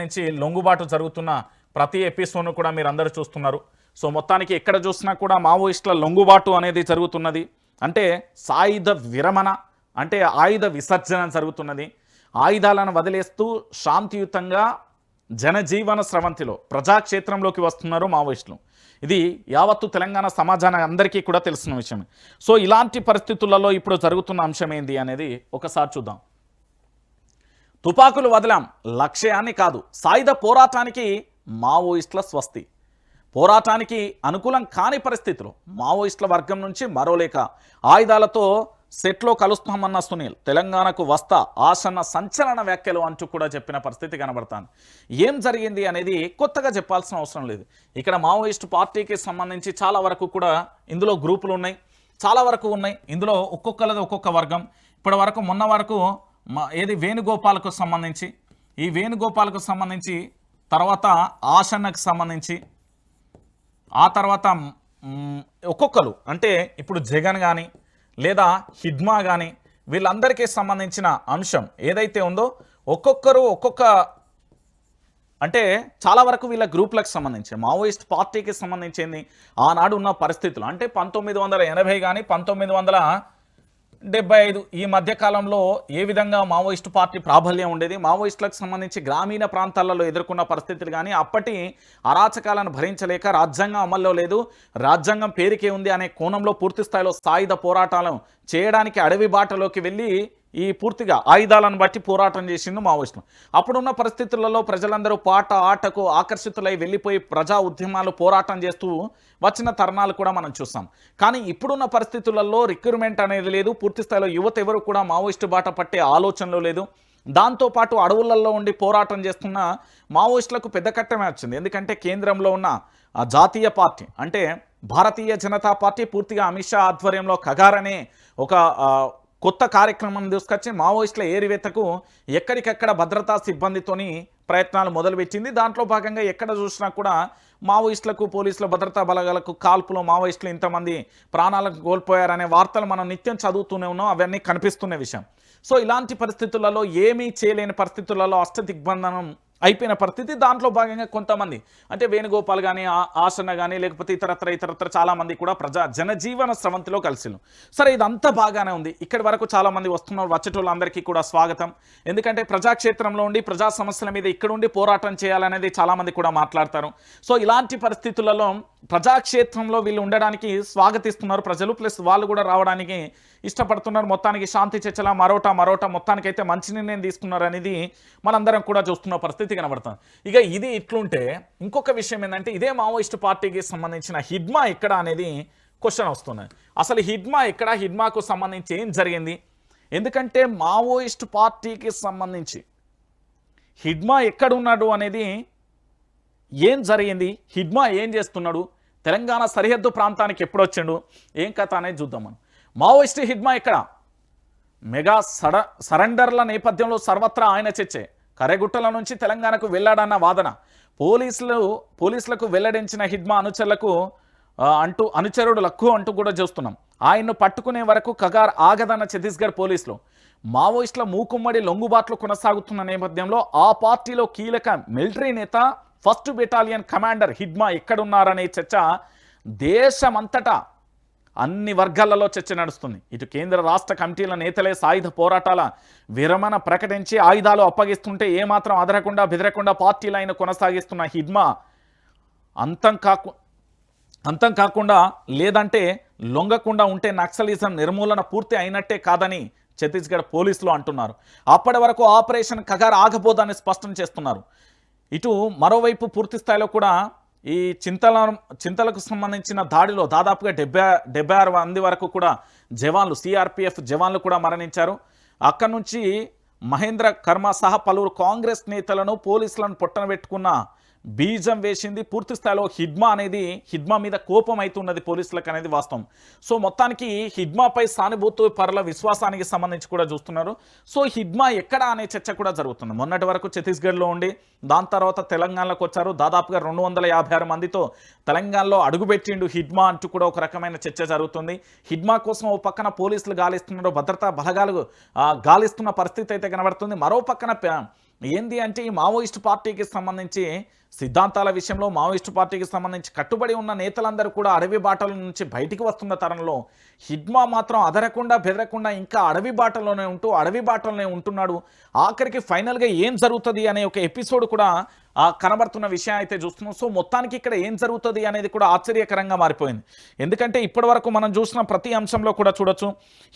నుంచి లొంగుబాటు జరుగుతున్న ప్రతి ఎపిసోడ్ను కూడా మీరు అందరూ చూస్తున్నారు. సో మొత్తానికి ఎక్కడ చూసినా కూడా మావోయిస్టుల లొంగుబాటు అనేది జరుగుతున్నది. అంటే సాయుధ విరమణ అంటే ఆయుధ విసర్జన జరుగుతున్నది. ఆయుధాలను వదిలేస్తూ శాంతియుతంగా జనజీవన స్రవంతిలో ప్రజాక్షేత్రంలోకి వస్తున్నారు మావోయిస్టులు. ఇది యావత్తు తెలంగాణ సమాజానికి అందరికీ కూడా తెలిసిన విషయమే. సో ఇలాంటి పరిస్థితులలో ఇప్పుడు జరుగుతున్న అంశం ఏంది అనేది ఒకసారి చూద్దాం. తుపాకులు వదిలాం లక్ష్యాన్ని కాదు సాయుధ పోరాటానికి మావోయిస్టుల స్వస్తి. పోరాటానికి అనుకూలం కాని పరిస్థితులు మావోయిస్టుల వర్గం నుంచి మరోలేక ఆయుధాలతో సెట్లో కలుస్తామన్న సునీల్ తెలంగాణకు వస్తా ఆసన్న సంచలన వ్యాఖ్యలు అంటూ కూడా చెప్పిన పరిస్థితి కనబడతాను ఏం జరిగింది అనేది కొత్తగా చెప్పాల్సిన అవసరం లేదు. ఇక్కడ మావోయిస్టు పార్టీకి సంబంధించి చాలా వరకు కూడా ఇందులో గ్రూపులు ఉన్నాయి. చాలా వరకు ఉన్నాయి. ఇందులో ఒక్కొక్కలది ఒక్కొక్క వర్గం. ఇప్పటి వరకు మొన్న వరకు మా ఏది వేణుగోపాల్కు సంబంధించి ఈ వేణుగోపాల్కు సంబంధించి తర్వాత ఆసన్నకు సంబంధించి ఆ తర్వాత ఒక్కొక్కరు అంటే ఇప్పుడు జగన్ కానీ లేదా హిద్మా కానీ వీళ్ళందరికీ సంబంధించిన అంశం ఏదైతే ఉందో ఒక్కొక్కరు ఒక్కొక్క అంటే చాలా వరకు వీళ్ళ గ్రూప్లకు సంబంధించి మావోయిస్ట్ పార్టీకి సంబంధించింది ఆనాడు ఉన్న పరిస్థితులు అంటే పంతొమ్మిది వందల ఎనభై కానీ పంతొమ్మిది వందల డెబ్బై ఐదు. ఈ మధ్యకాలంలో ఏ విధంగా మావోయిస్టు పార్టీ ప్రాబల్యం ఉండేది? మావోయిస్టులకు సంబంధించి గ్రామీణ ప్రాంతాలలో ఎదుర్కొన్న పరిస్థితులు కానీ అప్పటి అరాచకాలను భరించలేక రాజ్యాంగం అమల్లో లేదు. రాజ్యాంగం పేరుకే ఉంది అనే కోణంలో పూర్తి స్థాయిలో సాయుధ పోరాటాలను చేయడానికి అడవి బాటలోకి వెళ్ళి ఈ పూర్తిగా ఆయుధాలను బట్టి పోరాటం చేసింది మావోయిస్టులు. అప్పుడున్న పరిస్థితులలో ప్రజలందరూ పాట ఆటకు ఆకర్షితులై వెళ్ళిపోయి ప్రజా ఉద్యమాలు పోరాటం చేస్తూ వచ్చిన తరుణాలు కూడా మనం చూస్తాం. కానీ ఇప్పుడున్న పరిస్థితులలో రిక్రూట్మెంట్ అనేది లేదు. పూర్తి స్థాయిలో యువత ఎవరు కూడా మావోయిస్టు బాట పట్టే ఆలోచనలు లేదు. దాంతోపాటు అడవులలో ఉండి పోరాటం చేస్తున్న మావోయిస్టులకు పెద్ద కట్టమే వచ్చింది. ఎందుకంటే కేంద్రంలో ఉన్న జాతీయ పార్టీ అంటే భారతీయ జనతా పార్టీ పూర్తిగా అమిత్ షా ఆధ్వర్యంలో కగారనే ఒక కొత్త కార్యక్రమం తీసుకొచ్చి మావోయిస్టుల ఏరివేతకు ఎక్కడికెక్కడ భద్రతా సిబ్బందితోని ప్రయత్నాలు మొదలుపెట్టింది. దాంట్లో భాగంగా ఎక్కడ చూసినా కూడా మావోయిస్టులకు పోలీసుల భద్రతా బలగాలకు కాల్పులో మావోయిస్టులు ఇంతమంది ప్రాణాలకు కోల్పోయారనే వార్తలు మనం నిత్యం చదువుతూనే ఉన్నాం. అవన్నీ కనిపిస్తున్న విషయం. సో ఇలాంటి పరిస్థితులలో ఏమీ చేయలేని పరిస్థితులలో అష్టదిగ్బంధనం అయిపోయిన పరిస్థితి. దాంట్లో భాగంగా కొంతమంది అంటే వేణుగోపాల్ కానీ ఆసన కానీ లేకపోతే ఇతరత్ర ఇతరత్ర చాలామంది కూడా ప్రజా జనజీవన స్రవంతిలో కలిసిను సరే ఇదంతా బాగానే ఉంది. ఇక్కడి వరకు చాలామంది వస్తున్నారు వచ్చేటోళ్ళందరికీ కూడా స్వాగతం. ఎందుకంటే ప్రజాక్షేత్రంలో ఉండి ప్రజా సమస్యల మీద ఇక్కడ ఉండి పోరాటం చేయాలనేది చాలామంది కూడా మాట్లాడతారు. సో ఇలాంటి పరిస్థితులలో ప్రజాక్షేత్రంలో వీళ్ళు ఉండడానికి స్వాగతిస్తున్నారు ప్రజలు ప్లస్ వాళ్ళు కూడా రావడానికి ఇష్టపడుతున్నారు. మొత్తానికి శాంతి చర్చల మరోటా మరోటా మొత్తానికైతే మంచి నిర్ణయం తీసుకున్నారు అనేది మనందరం కూడా చూస్తున్న పరిస్థితి. కనబడుతుంది. ఇక ఇది ఇట్లుంటే ఇంకొక విషయం ఏంటంటే ఇదే మావోయిస్ట్ పార్టీకి సంబంధించిన హిడ్మా ఎక్కడ అనేది క్వశ్చన్ వస్తున్నాయి. అసలు హిడ్మా ఎక్కడ? హిడ్మాకు సంబంధించి ఏం జరిగింది? ఎందుకంటే మావోయిస్ట్ పార్టీకి సంబంధించి హిడ్మా ఎక్కడున్నాడు అనేది ఏం జరిగింది? హిడ్మా ఏం చేస్తున్నాడు? తెలంగాణ సరిహద్దు ప్రాంతానికి ఎప్పుడు వచ్చిండు? ఏం కథ అనేది చూద్దాం మనం. మావోయిస్ట్ హిడ్మా ఎక్కడ? మెగా సడ సరెండర్ల నేపథ్యంలో సర్వత్రా ఆయన చర్చే. కరెగుట్టల నుంచి తెలంగాణకు వెళ్ళాడన్న వాదన. పోలీసులు పోలీసులకు వెల్లడించిన హిడ్మా అనుచరులకు అంటూ అనుచరుడు లక్కు అంటూ కూడా చూస్తున్నాం. ఆయన్ను పట్టుకునే వరకు కగార్ ఆగదన్న ఛత్తీస్గఢ్ పోలీసులు. మావోయిస్టుల మూకుమ్మడి లొంగుబాట్లు కొనసాగుతున్న నేపథ్యంలో ఆ పార్టీలో కీలక మిలిటరీ నేత ఫస్ట్ బెటాలియన్ కమాండర్ హిడ్మా ఎక్కడున్నారనే చర్చ దేశమంతటా అన్ని వర్గాలలో చర్చ నడుస్తుంది. ఇటు కేంద్ర రాష్ట్ర కమిటీల నేతలే సాయుధ పోరాటాల విరమణ ప్రకటించి ఆయుధాలు అప్పగిస్తుంటే ఏమాత్రం అదరకుండా బెదరకుండా పార్టీలైన కొనసాగిస్తున్న హిడ్మా అంతం కాకు అంతం కాకుండా లేదంటే లొంగకుండా ఉంటే నక్సలిజం నిర్మూలన పూర్తి అయినట్టే కాదని ఛత్తీస్గఢ్ పోలీసులు అంటున్నారు. అప్పటి వరకు ఆపరేషన్ కగార్ ఆగబోదని స్పష్టం చేస్తున్నారు. ఇటు మరోవైపు పూర్తి స్థాయిలో కూడా ఈ చింతల చింతలకు సంబంధించిన దాడిలో దాదాపుగా డెబ్బై డెబ్బై ఆరు మంది వరకు కూడా జవాన్లు సిఆర్పిఎఫ్ జవాన్లు కూడా మరణించారు. అక్కడి నుంచి మహేంద్ర కర్మ సహా పలువురు కాంగ్రెస్ నేతలను పోలీసులను పొట్టన పెట్టుకున్న బీజం వేసింది పూర్తి స్థాయిలో హిడ్మా అనేది హిడ్మా మీద కోపం అవుతున్నది పోలీసులకు అనేది వాస్తవం. సో మొత్తానికి హిడ్మాపై సానుభూతి పరుల విశ్వాసానికి సంబంధించి కూడా చూస్తున్నారు. సో హిడ్మా ఎక్కడ అనే చర్చ కూడా జరుగుతుంది. మొన్నటి వరకు ఛత్తీస్గఢ్లో ఉండి దాని తర్వాత తెలంగాణలోకి వచ్చారు. దాదాపుగా రెండు వందల యాభై ఆరు మందితో తెలంగాణలో అడుగుపెట్టిండు హిడ్మా అంటూ కూడా ఒక రకమైన చర్చ జరుగుతుంది. హిడ్మా కోసం ఓ పక్కన పోలీసులు గాలిస్తున్నారు. భద్రతా బలగాలు గాలిస్తున్న పరిస్థితి అయితే కనబడుతుంది. మరో పక్కన ఏంది అంటే ఈ మావోయిస్ట్ పార్టీకి సంబంధించి సిద్ధాంతాల విషయంలో మావోయిస్టు పార్టీకి సంబంధించి కట్టుబడి ఉన్న నేతలందరూ కూడా అడవి బాటల నుంచి బయటికి వస్తున్న తరంలో హిడ్మా మాత్రం అదరకుండా బెదరకుండా ఇంకా అడవి బాటలోనే ఉంటూ అడవి బాటలోనే ఉంటున్నాడు. ఆఖరికి ఫైనల్గా ఏం జరుగుతుంది అనే ఒక ఎపిసోడ్ కూడా కనబడుతున్న విషయం అయితే చూస్తున్నాం. సో మొత్తానికి ఇక్కడ ఏం జరుగుతుంది అనేది కూడా ఆశ్చర్యకరంగా మారిపోయింది. ఎందుకంటే ఇప్పటివరకు మనం చూసిన ప్రతి అంశంలో కూడా చూడొచ్చు.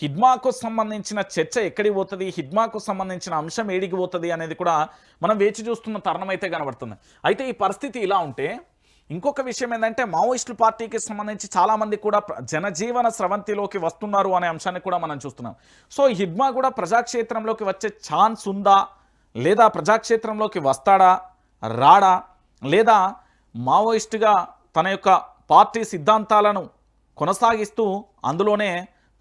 హిడ్మాకు సంబంధించిన చర్చ ఎక్కడికి పోతుంది? హిడ్మాకు సంబంధించిన అంశం ఏడికి పోతుంది అనేది కూడా మనం వేచి చూస్తున్న తరుణం అయితే కనబడుతుంది. అయితే ఈ పరిస్థితి ఇలా ఉంటే ఇంకొక విషయం ఏంటంటే మావోయిస్టుల పార్టీకి సంబంధించి చాలామంది కూడా జనజీవన స్రవంతిలోకి వస్తున్నారు అనే అంశాన్ని కూడా మనం చూస్తున్నాం. సో హిడ్మా కూడా ప్రజాక్షేత్రంలోకి వచ్చే ఛాన్స్ ఉందా? లేదా ప్రజాక్షేత్రంలోకి వస్తాడా? రాడా లేదా మావోయిస్టుగా తన యొక్క పార్టీ సిద్ధాంతాలను కొనసాగిస్తూ అందులోనే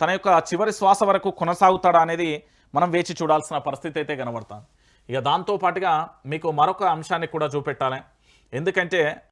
తన యొక్క చివరి శ్వాస వరకు కొనసాగుతాడా అనేది మనం వేచి చూడాల్సిన పరిస్థితి అయితే కనబడుతుంది. ఇక దాంతో పాటుగా మీకు మరొక అంశాన్ని కూడా చూపెట్టాలి. ఎందుకంటే